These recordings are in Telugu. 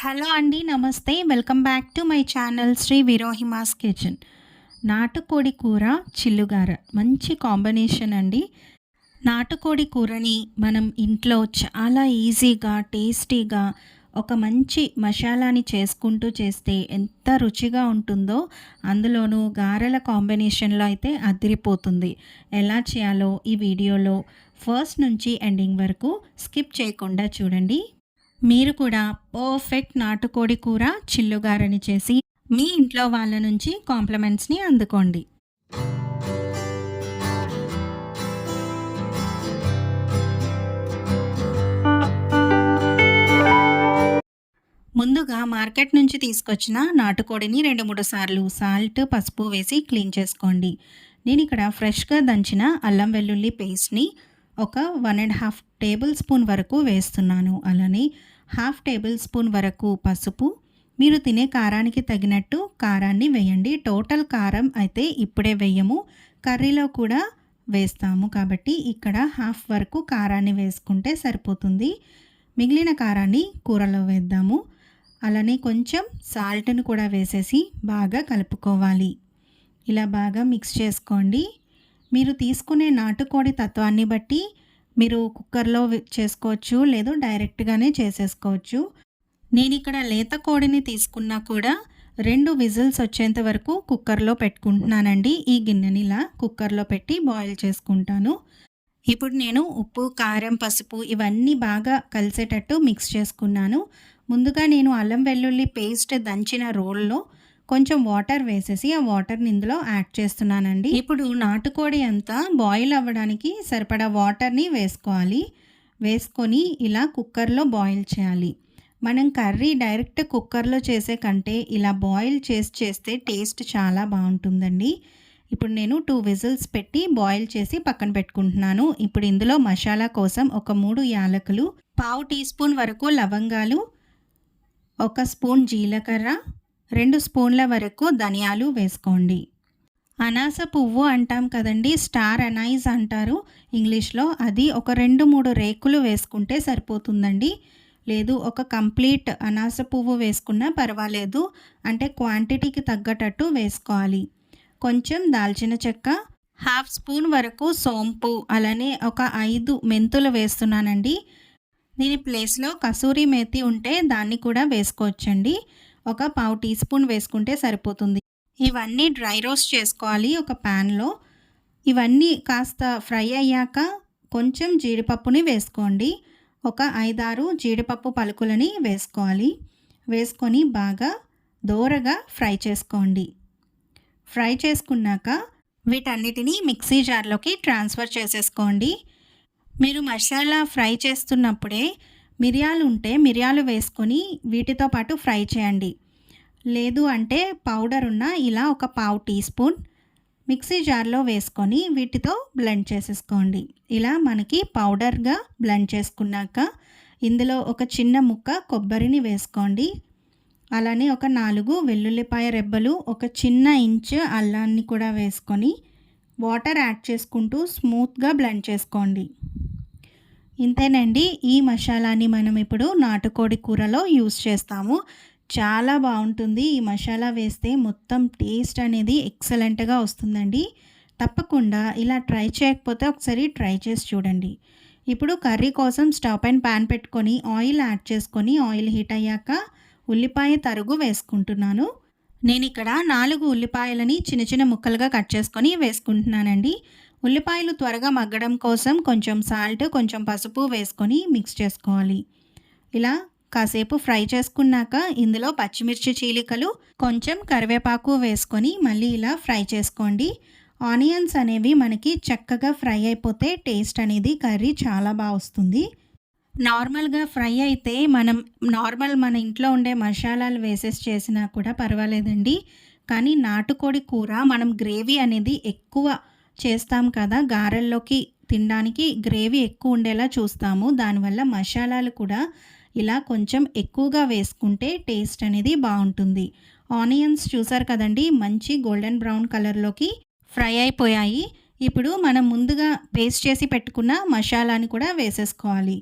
హలో అండి నమస్తే. Welcome back to my channel Sri విరోహిమాస్ kitchen. నాటుకోడి కూర చిల్లుగార. మంచి కాంబినేషన్ అండి. నాటుకోడి కూరని మనం ఇంట్లో చాలా ఈజీగా టేస్టీగా ఒక మంచి మసాలాని చేసుకుంటూ చేస్తే ఎంత రుచిగా ఉంటుందో అందులోనూ గారెల కాంబినేషన్లో అయితే అదిరిపోతుంది. ఎలా చేయాలో ఈ వీడియోలో ఫస్ట్ నుంచి ఎండింగ్ వరకు స్కిప్ చేయకుండా చూడండి. మీరు కూడా పర్ఫెక్ట్ నాటుకోడి కూర చిల్లుగారని చేసి మీ ఇంట్లో వాళ్ళ నుంచి కాంప్లిమెంట్స్ని అందుకోండి. ముందుగా మార్కెట్ నుంచి తీసుకొచ్చిన నాటుకోడిని రెండు మూడు సార్లు సాల్ట్ పసుపు వేసి క్లీన్ చేసుకోండి. నేను ఇక్కడ ఫ్రెష్గా దంచిన అల్లం వెల్లుల్లి పేస్ట్ని ఒక one and half tablespoon వరకు వేస్తున్నాను. అలానే హాఫ్ టేబుల్ స్పూన్ వరకు పసుపు. మీరు తినే కారానికి తగినట్టు కారాన్ని వేయండి. టోటల్ కారం అయితే ఇప్పుడే వేయము. కర్రీలో కూడా వేస్తాము. కాబట్టి ఇక్కడ హాఫ్ వరకు కారాన్ని వేసుకుంటే సరిపోతుంది. మిగిలిన కారాన్ని కూరలో వేద్దాము. అలానే కొంచెం సాల్ట్ని కూడా వేసేసి బాగా కలుపుకోవాలి. ఇలా బాగా మిక్స్ చేసుకోండి. మీరు తీసుకునే నాటుకోడి తత్వాన్ని బట్టి మీరు కుక్కర్లో చేసుకోవచ్చు లేదు డైరెక్ట్గానే చేసేసుకోవచ్చు. నేను ఇక్కడ లేత కోడిని తీసుకున్నా కూడా రెండు విజిల్స్ వచ్చేంత వరకు కుక్కర్లో పెట్టుకుంటున్నానండి. ఈ గిన్నెని ఇలా కుక్కర్లో పెట్టి బాయిల్ చేసుకుంటాను. ఇప్పుడు నేను ఉప్పు కారం పసుపు ఇవన్నీ బాగా కలిసేటట్టు మిక్స్ చేసుకున్నాను. ముందుగా నేను అల్లం వెల్లుల్లి పేస్ట్ దంచిన రోల్లో కొంచెం వాటర్ వేసేసి ఆ వాటర్ని ఇందులో యాడ్ చేస్తున్నానండి. ఇప్పుడు నాటుకోడి అంతా బాయిల్ అవ్వడానికి సరిపడా వాటర్ని వేసుకోవాలి. వేసుకొని ఇలా కుక్కర్లో బాయిల్ చేయాలి. మనం కర్రీ డైరెక్ట్ కుక్కర్లో చేసే కంటే ఇలా బాయిల్ చేసి చేస్తే టేస్ట్ చాలా బాగుంటుందండి. ఇప్పుడు నేను టూ విజిల్స్ పెట్టి బాయిల్ చేసి పక్కన పెట్టుకుంటున్నాను. ఇప్పుడు ఇందులో మసాలా కోసం ఒక మూడు యాలకులు పావు టీ స్పూన్ వరకు లవంగాలు ఒక స్పూన్ జీలకర్ర రెండు స్పూన్ల వరకు ధనియాలు వేసుకోండి. అనాస పువ్వు అంటాం కదండి స్టార్ అనైజ్ అంటారు. ఇంగ్లీష్లో అది ఒక రెండు మూడు రేకులు వేసుకుంటే సరిపోతుందండి. లేదు ఒక కంప్లీట్ అనాస పువ్వు వేసుకున్నా పర్వాలేదు. అంటే క్వాంటిటీకి తగ్గటట్టు వేసుకోవాలి. కొంచెం దాల్చిన చెక్క హాఫ్ స్పూన్ వరకు సోంపు అలానే ఒక ఐదు మెంతులు వేస్తున్నానండి. దీని ప్లేస్లో కసూరి మేతి ఉంటే దాన్ని కూడా వేసుకోవచ్చండి. ఒక పావు టీ స్పూన్ వేసుకుంటే సరిపోతుంది. ఇవన్నీ డ్రై రోస్ట్ చేసుకోవాలి ఒక ప్యాన్లో. ఇవన్నీ కాస్త ఫ్రై అయ్యాక కొంచెం జీడిపప్పుని వేసుకోండి. ఒక ఐదారు జీడిపప్పు పలుకులని వేసుకోవాలి. వేసుకొని బాగా దోరగా ఫ్రై చేసుకోండి. ఫ్రై చేసుకున్నాక వీటన్నిటిని మిక్సీ జార్లోకి ట్రాన్స్ఫర్ చేసేసుకోండి. మీరు మసాలా ఫ్రై చేస్తున్నప్పుడే మిరియాలు ఉంటే మిరియాలు వేసుకొని వీటితో పాటు ఫ్రై చేయండి. లేదు అంటే పౌడర్ ఉన్న ఇలా ఒక పావు టీ స్పూన్ మిక్సీ జార్లో వేసుకొని వీటితో బ్లెండ్ చేసేసుకోండి. ఇలా మనకి పౌడర్గా బ్లెండ్ చేసుకున్నాక ఇందులో ఒక చిన్న ముక్క కొబ్బరిని వేసుకోండి. అలానే ఒక నాలుగు వెల్లుల్లిపాయ రెబ్బలు ఒక చిన్న ఇంచు అల్లాన్ని కూడా వేసుకొని వాటర్ యాడ్ చేసుకుంటూ స్మూత్గా బ్లెండ్ చేసుకోండి. ఇంతేనండి ఈ మసాలాని మనం ఇప్పుడు నాటుకోడి కూరలో యూస్ చేస్తాము. చాలా బాగుంటుంది. ఈ మసాలా వేస్తే మొత్తం టేస్ట్ అనేది ఎక్సలెంట్గా వస్తుందండి. తప్పకుండా ఇలా ట్రై చేయకపోతే ఒకసారి ట్రై చేసి చూడండి. ఇప్పుడు కర్రీ కోసం స్టవ్ అండ్ ప్యాన్ పెట్టుకొని ఆయిల్ యాడ్ చేసుకొని ఆయిల్ హీట్ అయ్యాక ఉల్లిపాయ తరుగు వేసుకుంటున్నాను. నేను ఇక్కడ నాలుగు ఉల్లిపాయలని చిన్న చిన్న ముక్కలుగా కట్ చేసుకొని వేసుకుంటున్నానండి. ఉల్లిపాయలు త్వరగా మగ్గడం కోసం కొంచెం సాల్ట్ కొంచెం పసుపు వేసుకొని మిక్స్ చేసుకోవాలి. ఇలా కాసేపు ఫ్రై చేసుకున్నాక ఇందులో పచ్చిమిర్చి చీలికలు కొంచెం కరివేపాకు వేసుకొని మళ్ళీ ఇలా ఫ్రై చేసుకోండి. ఆనియన్స్ అనేవి మనకి చక్కగా ఫ్రై అయిపోతే టేస్ట్ అనేది కర్రీ చాలా బాగా వస్తుంది. నార్మల్గా ఫ్రై అయితే మనం నార్మల్ మన ఇంట్లో ఉండే మసాలాలు వేసేసి చేసినా కూడా పర్వాలేదండి. కానీ నాటుకోడి కూర మనం గ్రేవీ అనేది ఎక్కువ చేస్తాం కదా గారెల్లోకి తినడానికి గ్రేవీ ఎక్కువ ఉండేలా చూస్తాము. దానివల్ల మసాలాలు కూడా ఇలా కొంచెం ఎక్కువగా వేసుకుంటే టేస్ట్ అనేది బాగుంటుంది. ఆనియన్స్ చూసారు కదండి మంచి గోల్డెన్ బ్రౌన్ కలర్లోకి ఫ్రై అయిపోయాయి. ఇప్పుడు మనం ముందుగా పేస్ట్ చేసి పెట్టుకున్న మసాలాని కూడా వేసేసుకోవాలి.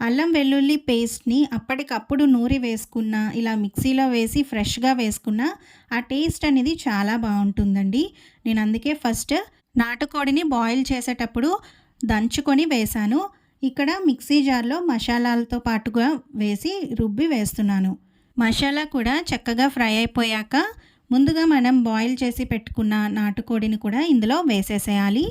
అల్లం వెల్లుల్లి పేస్ట్‌ని అప్పటికప్పుడు నూరి వేసుకున్న, ఇలా మిక్సీలో వేసి ఫ్రెష్‌గా వేసుకున్న ఆ టేస్ట్ అనేది చాలా బాగుంటుందండి. నేను అందుకే ఫస్ట్ నాటుకోడిని బాయిల్ చేసేటప్పుడు దంచుకొని వేశాను. ఇక్కడ మిక్సీ జార్‌లో మసాలాలతో పాటుగా వేసి రుబ్బి వేస్తున్నాను. మసాలా కూడా చక్కగా ఫ్రై అయిపోయాక ముందుగా మనం బాయిల్ చేసి పెట్టుకున్న నాటుకోడిని కూడా ఇందులో వేసేసేయాలి.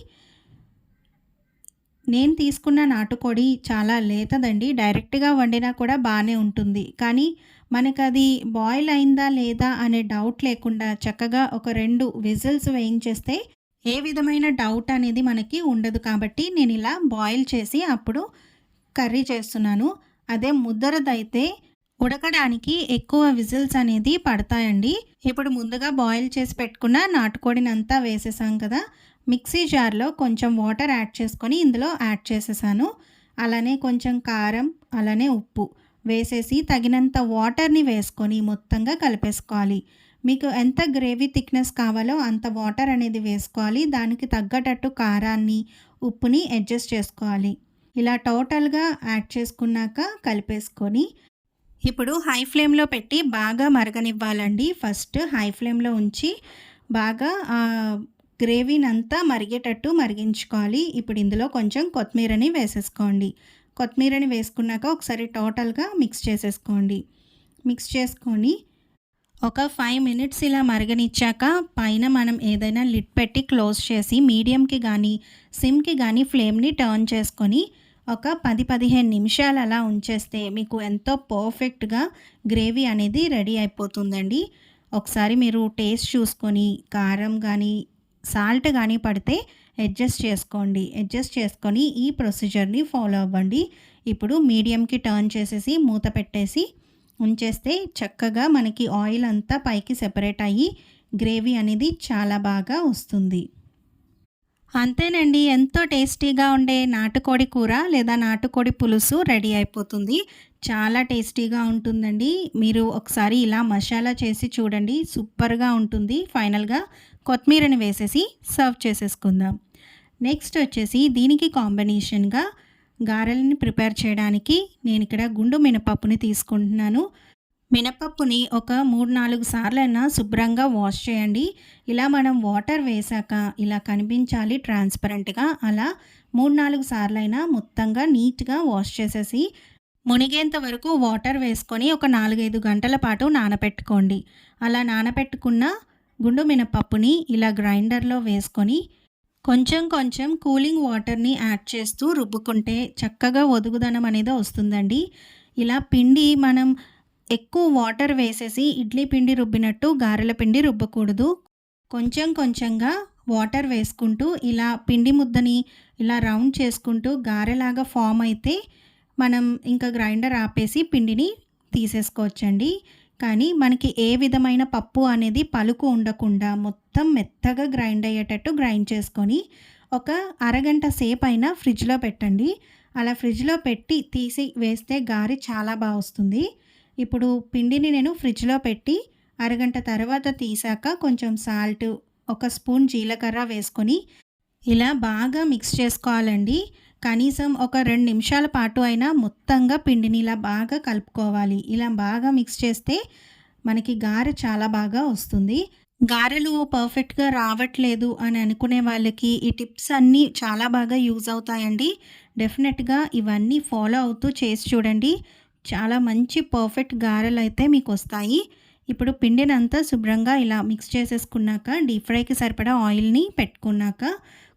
నేను తీసుకున్న నాటుకోడి చాలా లేతదండి. డైరెక్ట్‌గా వండినా కూడా బాగానే ఉంటుంది. కానీ మనకది బాయిల్ అయిందా లేదా అనే డౌట్ లేకుండా చక్కగా ఒక రెండు విజిల్స్ వేయించేస్తే ఏ విధమైన డౌట్ అనేది మనకి ఉండదు కాబట్టి నేను ఇలా బాయిల్ చేసి అప్పుడు కర్రీ చేస్తున్నాను. అదే ముద్దరదైతే ఉడకడానికి ఎక్కువ విజిల్స్ అనేది పడతాయండి. ఇప్పుడు ముందుగా బాయిల్ చేసి పెట్టుకున్న నాటుకోడినంతా వేసేసాం కదా! మిక్సీ జార్‌లో కొంచెం వాటర్ యాడ్ చేసుకొని ఇందులో యాడ్ చేసేసాను. అలానే కొంచెం కారం, అలానే ఉప్పు వేసేసి తగినంత వాటర్‌ని వేసుకొని మొత్తంగా కలిపేసుకోవాలి. మీకు ఎంత గ్రేవీ థిక్‌నెస్ కావాలో అంత వాటర్ అనేది వేసుకోవాలి. దానికి తగ్గటట్టు కారాన్ని, ఉప్పుని అడ్జస్ట్ చేసుకోవాలి. ఇలా టోటల్‌గా యాడ్ చేసుకున్నాక కలిపేసుకొని ఇప్పుడు హై ఫ్లేమ్‌లో పెట్టి బాగా మరగనివ్వాలండి. ఫస్ట్ హై ఫ్లేమ్‌లో ఉంచి బాగా గ్రేవీని అంతా మరిగేటట్టు మరిగించుకోవాలి. ఇప్పుడు ఇందులో కొంచెం కొత్తిమీరని వేసేసుకోండి. కొత్తిమీరని వేసుకున్నాక ఒకసారి టోటల్‌గా మిక్స్ చేసేసుకోండి. మిక్స్ చేసుకొని ఒక ఫైవ్ మినిట్స్ ఇలా మరగనిచ్చాక పైన మనం ఏదైనా లిడ్ పెట్టి క్లోజ్ చేసి మీడియంకి కానీ సిమ్‌కి కానీ ఫ్లేమ్‌ని టర్న్ చేసుకొని ఒక 10, 15 నిమిషాలు అలా ఉంచేస్తే మీకు ఎంతో పర్ఫెక్ట్‌గా గ్రేవీ అనేది రెడీ అయిపోతుందండి. ఒకసారి మీరు టేస్ట్ చూసుకొని కారం కానీ సాల్ట్ కానీ పడితే అడ్జస్ట్ చేసుకోండి. అడ్జస్ట్ చేసుకొని ఈ ప్రొసీజర్‌ని ఫాలో అవ్వండి. ఇప్పుడు మీడియంకి టర్న్ చేసేసి మూత పెట్టేసి ఉంచేస్తే చక్కగా మనకి ఆయిల్ అంతా పైకి సెపరేట్ అయ్యి గ్రేవీ అనేది చాలా బాగా వస్తుంది. అంతేనండి. ఎంతో టేస్టీగా ఉండే నాటుకోడి కూర లేదా నాటుకోడి పులుసు రెడీ అయిపోతుంది. చాలా టేస్టీగా ఉంటుందండి. మీరు ఒకసారి ఇలా మసాలా చేసి చూడండి. సూపర్‌గా ఉంటుంది. ఫైనల్‌గా కొత్తిమీరని వేసేసి సర్వ్ చేసేసుకుందాం. నెక్స్ట్ వచ్చేసి దీనికి కాంబినేషన్‌గా గారెలని ప్రిపేర్ చేయడానికి నేను ఇక్కడ గుండు మినపప్పుని తీసుకుంటున్నాను. మినపప్పుని ఒక 3, 4 సార్లైనా శుభ్రంగా వాష్ చేయండి. ఇలా మనం వాటర్ వేశాక ఇలా కనిపించాలి ట్రాన్స్‌పరెంట్‌గా. అలా 3, 4 సార్లైనా మొత్తంగా నీట్‌గా వాష్ చేసేసి మునిగేంత వరకు వాటర్ వేసుకొని ఒక 4, 5 గంటల పాటు నానపెట్టుకోండి. అలా నానపెట్టుకున్న గుండు మినపప్పుని ఇలా గ్రైండర్‌లో వేసుకొని కొంచెం కొంచెం కూలింగ్ వాటర్‌ని యాడ్ చేస్తూ రుబ్బుకుంటే చక్కగా ఒదుగుదనం అనేది వస్తుందండి. ఇలా పిండి మనం ఎక్కువ వాటర్ వేసేసి ఇడ్లీ పిండి రుబ్బినట్టు గారెల పిండి రుబ్బకూడదు. కొంచెం కొంచెంగా వాటర్ వేసుకుంటూ ఇలా పిండి ముద్దని ఇలా రౌండ్ చేసుకుంటూ గారెలాగా ఫామ్ అయితే మనం ఇంకా గ్రైండర్ ఆపేసి పిండిని తీసేసుకోవచ్చండి. కానీ మనకి ఏ విధమైన పప్పు అనేది పలుకు ఉండకుండా మొత్తం మెత్తగా గ్రైండ్ అయ్యేటట్టు గ్రైండ్ చేసుకొని ఒక అరగంట సేపైనా ఫ్రిడ్జ్‌లో పెట్టండి. అలా ఫ్రిడ్జ్‌లో పెట్టి తీసి వేస్తే గారి చాలా బాగా వస్తుంది. ఇప్పుడు పిండిని నేను ఫ్రిడ్జ్‌లో పెట్టి అరగంట తర్వాత తీసాక కొంచెం సాల్ట్, ఒక స్పూన్ జీలకర్ర వేసుకొని ఇలా బాగా మిక్స్ చేసుకోవాలండి. కనీసం ఒక రెండు నిమిషాల పాటు అయినా మొత్తంగా పిండిని ఇలా బాగా కలుపుకోవాలి. ఇలా బాగా మిక్స్ చేస్తే మనకి గారె చాలా బాగా వస్తుంది. గారెలు పర్ఫెక్ట్‌గా రావట్లేదు అని అనుకునే వాళ్ళకి ఈ టిప్స్ అన్నీ చాలా బాగా యూజ్ అవుతాయండి. డెఫినెట్‌గా ఇవన్నీ ఫాలో అవుతూ చేసి చూడండి. చాలా మంచి పర్ఫెక్ట్ గారెలు అయితే మీకు వస్తాయి ఇప్పుడు పిండినంతా శుభ్రంగా ఇలా మిక్స్ చేసేసుకున్నాక డీప్ ఫ్రైకి సరిపడా ఆయిల్‌ని పెట్టుకున్నాక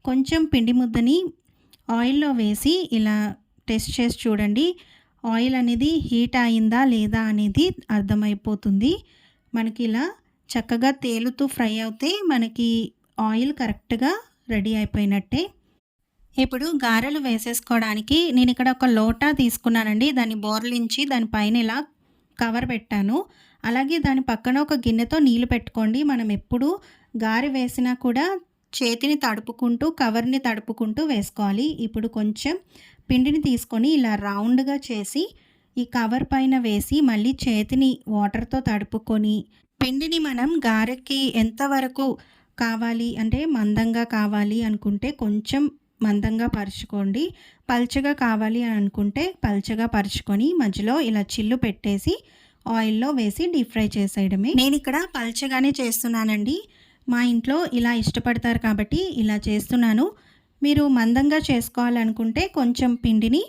కొంచెం పిండి ముద్దని ఆయిల్‌లో వేసి ఇలా టెస్ట్ చేసి చూడండి. ఆయిల్ అనేది హీట్ అయిందా లేదా అనేది అర్థమైపోతుంది. మనకి ఇలా చక్కగా తేలుతూ ఫ్రై అవుతే మనకి ఆయిల్ కరెక్ట్‌గా రెడీ అయిపోయినట్టే. ఇప్పుడు గారెలు వేసేసుకోవడానికి నేను ఇక్కడ ఒక లోటా తీసుకున్నానండి. దాన్ని బోర్లించి దాని పైన ఇలా కవర్ పెట్టాను. అలాగే దాని పక్కన ఒక గిన్నెతో నీళ్ళు పెట్టుకోండి. మనం ఎప్పుడు గారె వేసినా కూడా చేతిని తడుపుకుంటూ, కవర్‌ని తడుపుకుంటూ వేసుకోవాలి. ఇప్పుడు కొంచెం పిండిని తీసుకొని ఇలా రౌండ్‌గా చేసి ఈ కవర్ పైన వేసి మళ్ళీ చేతిని వాటర్‌తో తడుపుకొని పిండిని మనం గారెకి ఎంతవరకు కావాలి అంటే మందంగా కావాలి అనుకుంటే కొంచెం మందంగా పరుచుకోండి. పల్చగా కావాలి అని అనుకుంటే పల్చగా పరుచుకొని మధ్యలో ఇలా చిల్లు పెట్టేసి ఆయిల్లో వేసి డీప్ ఫ్రై చేసేయడమే. నేను ఇక్కడ పల్చగానే చేస్తున్నానండి. మా ఇంట్లో ఇలా ఇష్టపడతారు కాబట్టి ఇలా చేస్తున్నాను. మీరు మందంగా చేసుకోవాలనుకుంటే కొంచెం పిండిని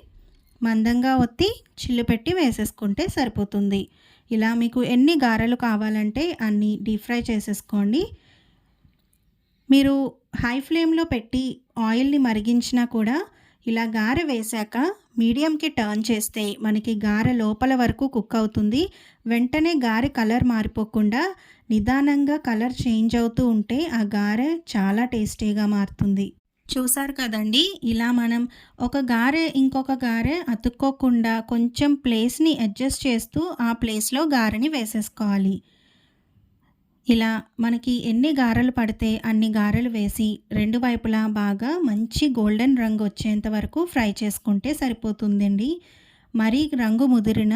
మందంగా ఒత్తి చిల్లు పెట్టి వేసేసుకుంటే సరిపోతుంది. ఇలా మీకు ఎన్ని గారెలు కావాలంటే అన్ని డీప్ ఫ్రై చేసేసుకోండి. మీరు హై ఫ్లేమ్లో పెట్టి ఆయిల్ని మరిగించినా కూడా ఇలా గారె వేశాక మీడియంకి టర్న్ చేస్తే మనకి గారె లోపల వరకు కుక్ అవుతుంది. వెంటనే గారె కలర్ మారిపోకుండా నిదానంగా కలర్ చేంజ్ అవుతూ ఉంటే ఆ గారె చాలా టేస్టీగా మారుతుంది. చూసారు కదండి? ఇలా మనం ఒక గారె ఇంకొక గారె అతుక్కోకుండా కొంచెం ప్లేస్ని అడ్జస్ట్ చేస్తూ ఆ ప్లేస్లో గారెని వేసేసుకోవాలి. ఇలా మనకి ఎన్ని గారెలు పడితే అన్ని గారెలు వేసి రెండు వైపులా బాగా మంచి గోల్డెన్ రంగు వచ్చేంత వరకు ఫ్రై చేసుకుంటే సరిపోతుందండి. మరీ రంగు ముదిరిన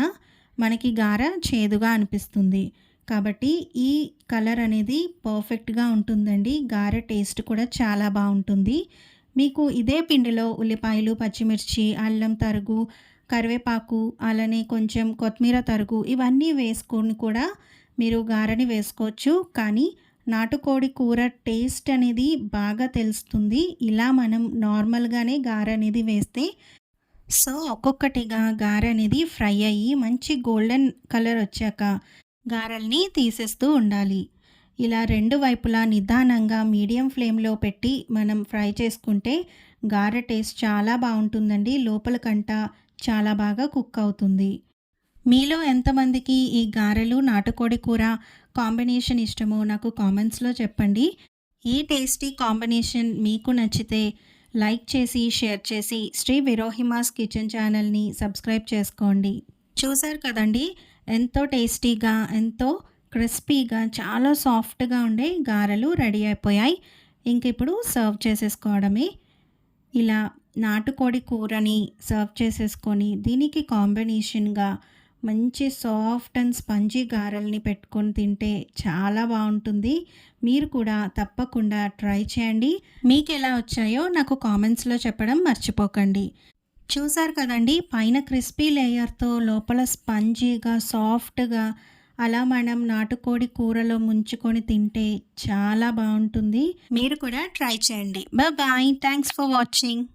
మనకి గార చేదుగా అనిపిస్తుంది. కాబట్టి ఈ కలర్ అనేది పర్ఫెక్ట్గా ఉంటుందండి. గారె టేస్ట్ కూడా చాలా బాగుంటుంది. మీకు ఇదే పిండిలో ఉల్లిపాయలు పచ్చిమిర్చి అల్లం తరుగు కరివేపాకు అలానే కొంచెం కొత్తిమీర తరుగు ఇవన్నీ వేసుకొని కూడా మీరు గారెని వేసుకోవచ్చు. కానీ నాటుకోడి కూర టేస్ట్ అనేది బాగా తెలుస్తుంది. ఇలా మనం నార్మల్గానే గారె అనేది వేస్తే సో ఒక్కొక్కటిగా గారె అనేది ఫ్రై అయ్యి మంచి గోల్డెన్ కలర్ వచ్చాక గారెల్ని తీసేస్తూ ఉండాలి. ఇలా రెండు వైపులా నిదానంగా మీడియం ఫ్లేమ్లో పెట్టి మనం ఫ్రై చేసుకుంటే గారె టేస్ట్ చాలా బాగుంటుందండి. లోపల కంట చాలా బాగా కుక్ అవుతుంది. మీలో ఎంతమందికి ఈ గారెలు నాటుకోడి కూర కాంబినేషన్ ఇష్టమో నాకు కామెంట్స్లో చెప్పండి. ఈ టేస్టీ కాంబినేషన్ మీకు నచ్చితే లైక్ చేసి షేర్ చేసి శ్రీ విరోహిమాస్ కిచెన్ ఛానల్ని సబ్స్క్రైబ్ చేసుకోండి. చూసారు కదండి? ఎంతో టేస్టీగా ఎంతో క్రిస్పీగా చాలా సాఫ్ట్గా ఉండే గారెలు రెడీ అయిపోయాయి. ఇంక ఇప్పుడు సర్వ్ చేసేసుకోవడమే. ఇలా నాటుకోడి కూరని సర్వ్ చేసేసుకొని దీనికి కాంబినేషన్గా మంచి సాఫ్ట్ అండ్ స్పంజీ గారెల్ని పెట్టుకొని తింటే చాలా బాగుంటుంది. మీరు కూడా తప్పకుండా ట్రై చేయండి. మీకు ఎలా వచ్చాయో నాకు కామెంట్స్లో చెప్పడం మర్చిపోకండి. చూసారు కదండి పైన క్రిస్పీ లేయర్తో లోపల స్పంజీగా సాఫ్ట్గా అలా మనం నాటుకోడి కూరలో ముంచుకొని తింటే చాలా బాగుంటుంది. మీరు కూడా ట్రై చేయండి. Bye thanks for watching